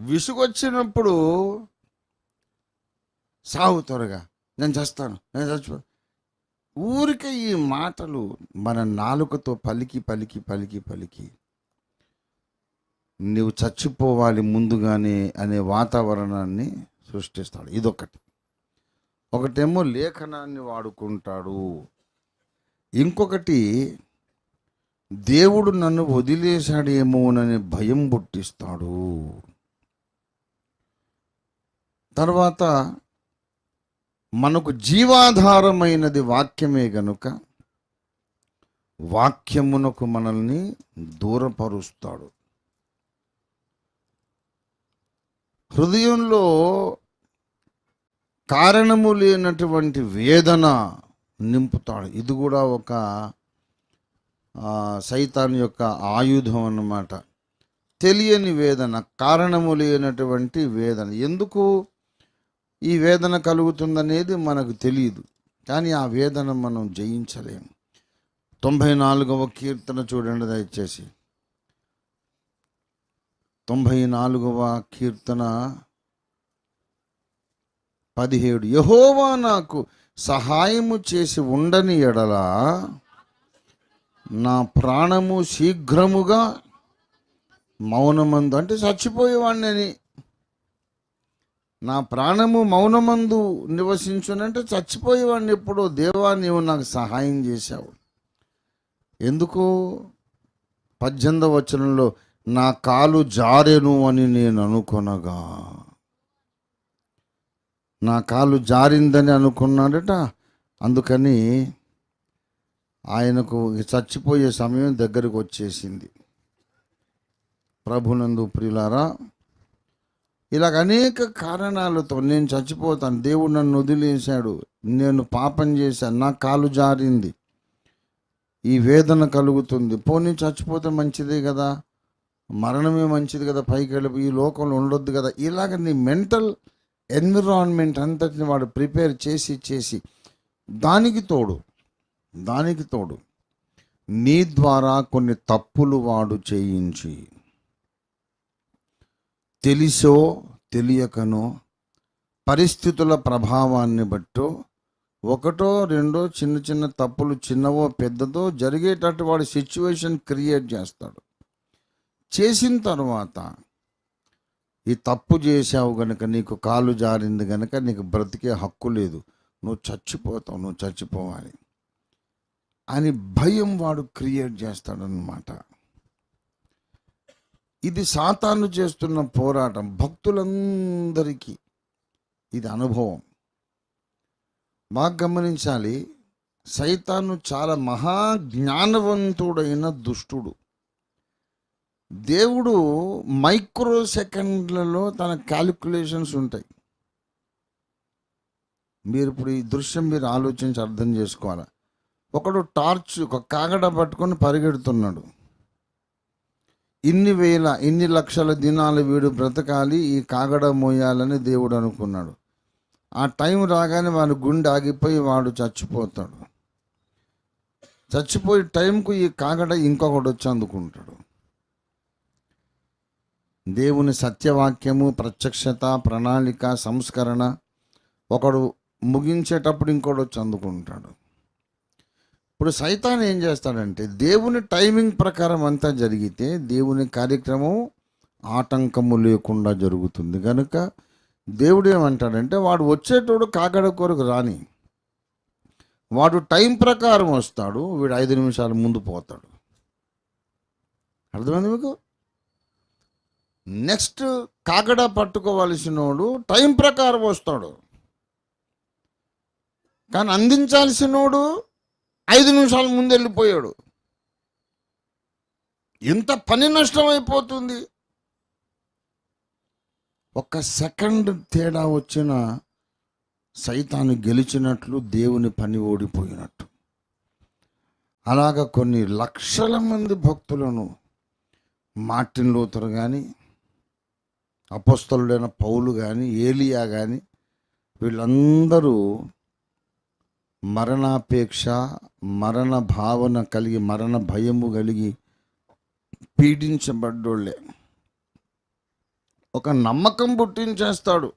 విసుగొచ్చినప్పుడు సాగు త్వరగా. నేను చేస్తాను. నేను చచ్చిపో. ఊరికే ఈ మాటలు మన నాలుకతో పలికి పలికి పలికి పలికి నువ్వు చచ్చిపోవాలి ముందుగానే అనే వాతావరణాన్ని సృష్టిస్తాడు. ఇదొకటి ఒకటేమో లేఖనాన్ని వాడుకుంటాడు. ఇంకొకటి దేవుడు నన్ను వదిలేశాడేమోననే భయం పుట్టిస్తాడు. తర్వాత మనకు జీవాధారమైనది వాక్యమే గనుక వాక్యమునకు మనల్ని దూరపరుస్తాడు. హృదయంలో కారణము లేనటువంటి వేదన నింపుతాడు. ఇది కూడా ఒక సైతాన్ యొక్క ఆయుధం అన్నమాట. తెలియని వేదన కారణము లేనటువంటి వేదన. ఎందుకు? ఈ వేదన కలుగుతుందనేది మనకు తెలియదు కానీ ఆ వేదన మనం జయించలేము. తొంభై నాలుగవ కీర్తన చూడండి దయచేసి. తొంభై నాలుగవ కీర్తన పదిహేడు. యహోవా నాకు సహాయము చేసి ఉండని ఎడల నా ప్రాణము శీఘ్రముగా మౌనమందు అంటే చచ్చిపోయేవాడిని నా ప్రాణము మౌనమందు నివసించునంటే చచ్చిపోయేవాడిని ఎప్పుడో. దేవా నీవు నాకు సహాయం చేశావు. ఎందుకు? పద్దెనిమిదవ వచనంలో నా కాలు జారెను అని నేను అనుకొనగా. నా కాలు జారిందని అనుకున్నాడట. అందుకని ఆయనకు చచ్చిపోయే సమయం దగ్గరకు వచ్చేసింది. ప్రభునందు ప్రియులారా ఇలాగ అనేక కారణాలతో నేను చచ్చిపోతాను. దేవుడు నన్ను వదిలేశాడు. నేను పాపం చేశాను. నా కాలు జారింది. ఈ వేదన కలుగుతుంది. పోనీ చచ్చిపోతే మంచిదే కదా? మరణమే మంచిది కదా? పైకి వెళ్ళి ఈ లోకంలో ఉండొద్దు కదా? ఇలాగ నీ మెంటల్ ఎన్విరాన్మెంట్ అంతటిని వాడు ప్రిపేర్ చేసి చేసి దానికి తోడు దానికి తోడు నీ ద్వారా కొన్ని తప్పులు వాడు చేయించి తెలిసో తెలియకనో పరిస్థితుల ప్రభావాన్ని బట్టో ఒకటో రెండో చిన్న చిన్న తప్పులు చిన్నవో పెద్దదో జరిగేటట్టు వాడు సిచ్యువేషన్ క్రియేట్ చేస్తాడు. చేసిన తర్వాత ఈ తప్పు చేసావు గనక నీకు కాలు జారింది గనక నీకు బ్రతికే హక్కు లేదు. నువ్వు చచ్చిపోతావు నువ్వు చచ్చిపోవాలి అని భయం వాడు క్రియేట్ చేస్తాడనమాట ఇది సాతాను చేస్తున్న పోరాటం భక్తులందరికీ ఇది అనుభవం. బాగా గమనించాలి సైతాను చాలా మహా జ్ఞానవంతుడైన దుష్టుడు. దేవుడు మైక్రో సెకండ్లలో తన క్యాలిక్యులేషన్స్ ఉంటాయి. మీరు ఇప్పుడు ఈ దృశ్యం మీరు ఆలోచించి అర్థం చేసుకోవాలి? ఒకడు టార్చ్ ఒక కాగడ పట్టుకొని పరిగెడుతున్నాడు. ఇన్ని వేల ఇన్ని లక్షల దినాలు వీడు బ్రతకాలి ఈ కాగడ మోయాలని దేవుడు అనుకున్నాడు. ఆ టైం రాగానే వాడు గుండె ఆగిపోయి వాడు చచ్చిపోతాడు. చచ్చిపోయే టైంకు ఈ కాగడ ఇంకొకటి వచ్చి అందుకుంటాడు. దేవుని సత్యవాక్యము ప్రత్యక్షత ప్రణాళిక సంస్కరణ ఒకడు ముగించేటప్పుడు ఇంకోటి వచ్చి అందుకుంటాడు. ఇప్పుడు సైతాన్ ఏం చేస్తాడంటే దేవుని టైమింగ్ ప్రకారం అంతా జరిగితే దేవుని కార్యక్రమం ఆటంకము లేకుండా జరుగుతుంది. కనుక దేవుడు ఏమంటాడంటే వాడు వచ్చేటోడు కాకడ కొరకు రాని. వాడు టైం ప్రకారం వస్తాడు వీడు ఐదు నిమిషాల ముందు పోతాడు. అర్థమైంది మీకు? నెక్స్ట్ కాకడ పట్టుకోవలసినోడు టైం ప్రకారం వస్తాడు. కానీ అందించాల్సినోడు ఐదు నిమిషాల ముందు వెళ్ళిపోయాడు ఎంత పని నష్టం అయిపోతుంది ఒక సెకండ్ తేడా వచ్చిన సైతాను గెలిచినట్లు దేవుని పని ఓడిపోయినట్టు. అలాగ కొన్ని లక్షల మంది భక్తులను మార్టిన్ లూథర్ కానీ అపస్తలుడైన పౌలు కానీ ఏలియా కానీ వీళ్ళందరూ మరణాపేక్ష మరణ భావన కలిగి మరణ భయము కలిగి పీడించబడ్డోళ్ళే. ఒక నమ్మకం పుట్టించేస్తాడు.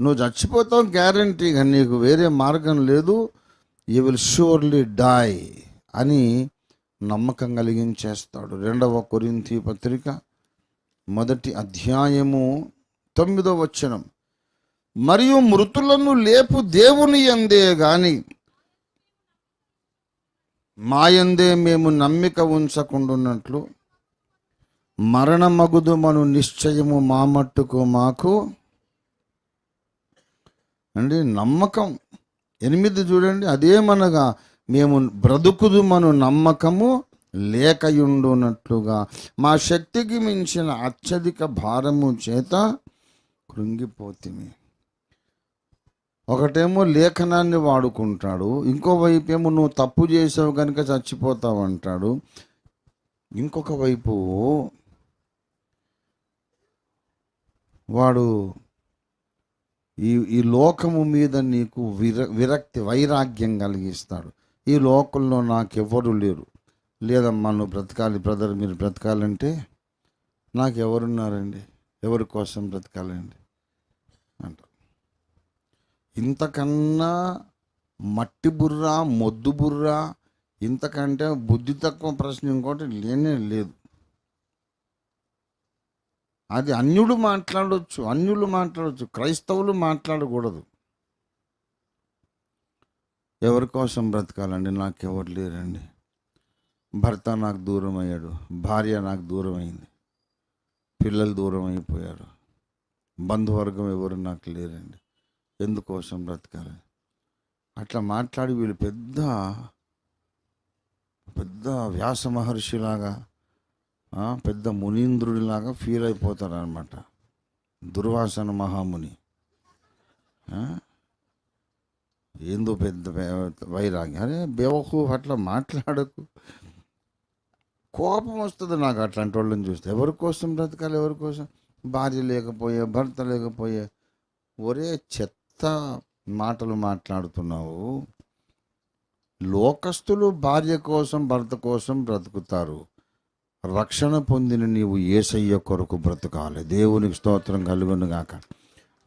నువ్వు చచ్చిపోతావు గ్యారంటీగా నీకు వేరే మార్గం లేదు. యూ విల్ ష్యూర్లీ డై అని నమ్మకం కలిగించేస్తాడు. రెండవ కొరింతి పత్రిక మొదటి అధ్యాయము తొమ్మిదో వచనం. మరియు మృతులను లేపు దేవుని ఎందే గాని మాయందే మేము నమ్మిక ఉంచకుండున్నట్లు మరణమగుదు మను నిశ్చయము మా మట్టుకు మాకు అండి నమ్మకం. ఎనిమిది చూడండి అదేమనగా మేము బ్రతుకుదు మను నమ్మకము లేకయుండునట్లుగా మా శక్తికి మించిన అత్యధిక భారము చేత కృంగిపోతిమి. ఒకటేమో లేఖనాన్ని వాడుకుంటాడు ఇంకో వైపు ఏమో నువ్వు తప్పు చేసావు కనుక చచ్చిపోతావు అంటాడు. ఇంకొక వైపు వాడు ఈ ఈ లోకము మీద నీకు విర విరక్తి వైరాగ్యం కలిగిస్తాడు. ఈ లోకంలో నాకెవ్వరు లేరు. లేదమ్మా నువ్వు బ్రతకాలి బ్రదర్ మీరు బ్రతకాలంటే నాకు ఎవరున్నారండి ఎవరి కోసం బ్రతకాలండి? ఇంతకన్నా మట్టి బుర్ర మొద్దు బుర్ర ఇంతకంటే బుద్ధి తక్కువ ప్రశ్న ఇంకోటి లేనే లేదు. అది అన్యుడు మాట్లాడవచ్చు అన్యులు మాట్లాడవచ్చు క్రైస్తవులు మాట్లాడకూడదు. ఎవరి కోసం బ్రతకాలండి? నాకెవరు లేరండి. భర్త నాకు దూరం అయ్యాడు భార్య నాకు దూరం అయింది పిల్లలు దూరం అయిపోయారు బంధువర్గం ఎవరు నాకు లేరండి. ఎందుకోసం బ్రతకాలి? అట్లా మాట్లాడి వీళ్ళు పెద్ద పెద్ద వ్యాస మహర్షిలాగా పెద్ద మునీంద్రుడిలాగా ఫీల్ అయిపోతారనమాట దుర్వాసన మహాముని. ఏందో పెద్ద వైరాగ్యం. అరే బేవకు అట్లా మాట్లాడకు. కోపం వస్తుంది నాకు అట్లాంటి వాళ్ళని చూస్తే. ఎవరి కోసం బ్రతకాలి? ఎవరి కోసం? భార్య లేకపోయే భర్త లేకపోయే ఒరే చెత్త మాటలు మాట్లాడుతున్నావు? లోకస్తులు భార్య కోసం భర్త కోసం బ్రతుకుతారు. రక్షణ పొందిన నీవు ఏసయ్య కొరకు బ్రతకాలి. దేవునికి స్తోత్రం కలుగును గాక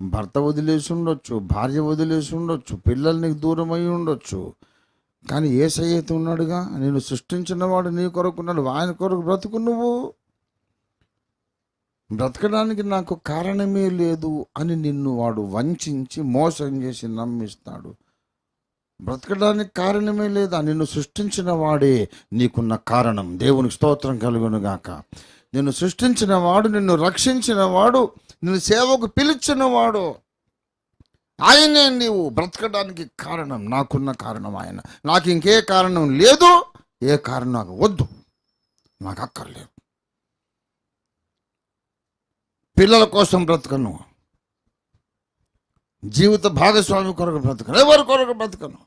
భర్త వదిలేసి ఉండొచ్చు భార్య వదిలేసి ఉండొచ్చు పిల్లలు నీకు దూరం అయి ఉండొచ్చు. కానీ ఏసయ్య అయితే ఉన్నాడుగా? నేను సృష్టించిన వాడు నీ కొరకు ఉన్నాడు ఆయన కొరకు బ్రతుకు నువ్వు. బ్రతకడానికి నాకు కారణమే లేదు అని నిన్ను వాడు వంచించి మోసం చేసి నమ్మిస్తాడు. బ్రతకడానికి కారణమే లేదా? నిన్ను సృష్టించిన వాడే నీకున్న కారణం. దేవునికి స్తోత్రం కలుగునుగాక నిన్ను సృష్టించిన వాడు నిన్ను రక్షించిన వాడు నిన్ను సేవకు పిలిచిన వాడు. ఆయనే నీవు. బ్రతకడానికి కారణం. నాకున్న కారణం ఆయన. నాకు ఇంకే కారణం లేదు. ఏ కారణం నాకు వద్దు. నాకు అక్కర్లేదు. పిల్లల కోసం బ్రతకను. జీవిత భాగస్వామి కొరకు బ్రతకను. ఎవరి కొరకు బ్రతకను?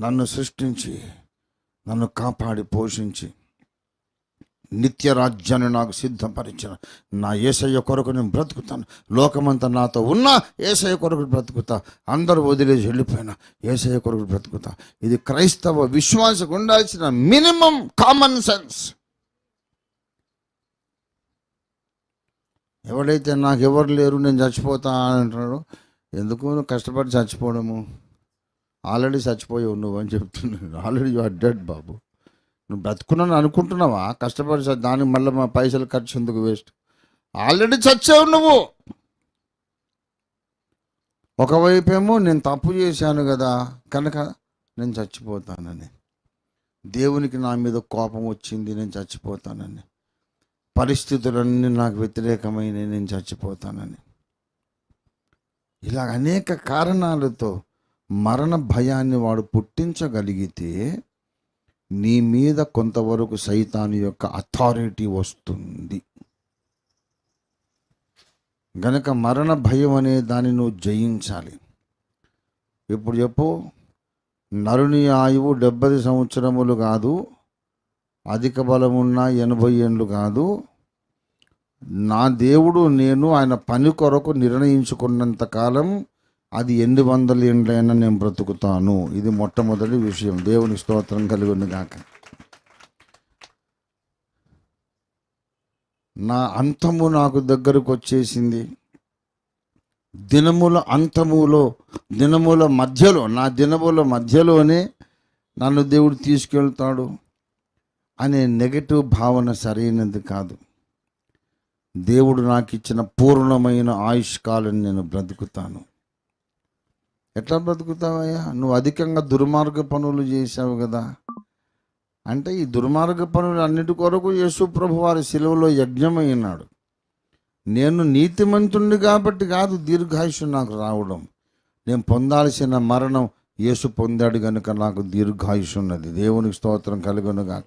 నన్ను సృష్టించి నన్ను కాపాడి పోషించి నిత్య రాజ్యాన్ని నాకు సిద్ధపరిచిన నా ఏసయ్య కొరకు నేను బ్రతుకుతాను. లోకమంతా నాతో ఉన్నా ఏసయ్య కొరకు బ్రతుకుతా. అందరూ వదిలేసి వెళ్ళిపోయినా ఏసయ్య కొరకు బ్రతుకుతా. ఇది క్రైస్తవ విశ్వాసకు ఉండాల్సిన మినిమం కామన్ సెన్స్. ఎవడైతే నాకు ఎవరు లేరు నేను చచ్చిపోతా అంటున్నాడు ఎందుకు నువ్వు కష్టపడి చచ్చిపోవడము? ఆల్రెడీ చచ్చిపోయావు నువ్వు అని చెప్తున్నాడు. ఆల్రెడీ యు ఆర్ డెడ్ బాబు. నువ్వు బ్రతుకున్నాను అనుకుంటున్నావా? కష్టపడి దానికి మళ్ళీ మా పైసలు ఖర్చు ఎందుకు వేస్ట్? ఆల్రెడీ చచ్చావు నువ్వు. ఒకవైపేమో నేను తప్పు చేశాను కదా కనుక నేను చచ్చిపోతానని. దేవునికి నా మీద కోపం వచ్చింది నేను చచ్చిపోతానని. పరిస్థితులన్నీ నాకు వ్యతిరేకమైన నేను చచ్చిపోతానని. ఇలా అనేక కారణాలతో మరణ భయాన్ని వాడు పుట్టించగలిగితే నీ మీద కొంతవరకు సైతాను యొక్క అథారిటీ వస్తుంది. గనక మరణ భయం అనే దాన్ని నువ్వు జయించాలి. ఇప్పుడు చెప్పు నరుని ఆయువు డెబ్బై సంవత్సరములు కాదు అధిక బలమున్న ఎనభై ఏండ్లు కాదు. నా దేవుడు నేను ఆయన పని కొరకు నిర్ణయించుకున్నంత కాలం అది ఎన్ని వందల ఏండ్లైనా నేను బ్రతుకుతాను. ఇది మొట్టమొదటి విషయం. దేవుని స్తోత్రం కలిగిన గాక. నా అంతము నాకు దగ్గరకు వచ్చేసింది. దినముల అంతములో దినముల మధ్యలో నా దినముల మధ్యలోనే నన్ను దేవుడు తీసుకెళ్తాడు. అనే నెగటివ్ భావన సరైనది కాదు. దేవుడు నాకు ఇచ్చిన పూర్ణమైన ఆయుష్కాలం నేను బ్రతుకుతాను. ఎట్లా బ్రతుకుతావయ్యా? నువ్వు అధికంగా దుర్మార్గ పనులు చేశావు కదా. అంటే ఈ దుర్మార్గ పనులు అన్నిటి కొరకు యేసు ప్రభు వారి సెలవులో యజ్ఞమైనాడు నేను నీతిమంతుణ్ణి కాబట్టి కాదు దీర్ఘాయుషు నాకు రావడం. నేను పొందాల్సిన మరణం యేసు పొందాడు కనుక నాకు దీర్ఘాయుషు ఉన్నది. దేవునికి స్తోత్రం కలుగును గాక.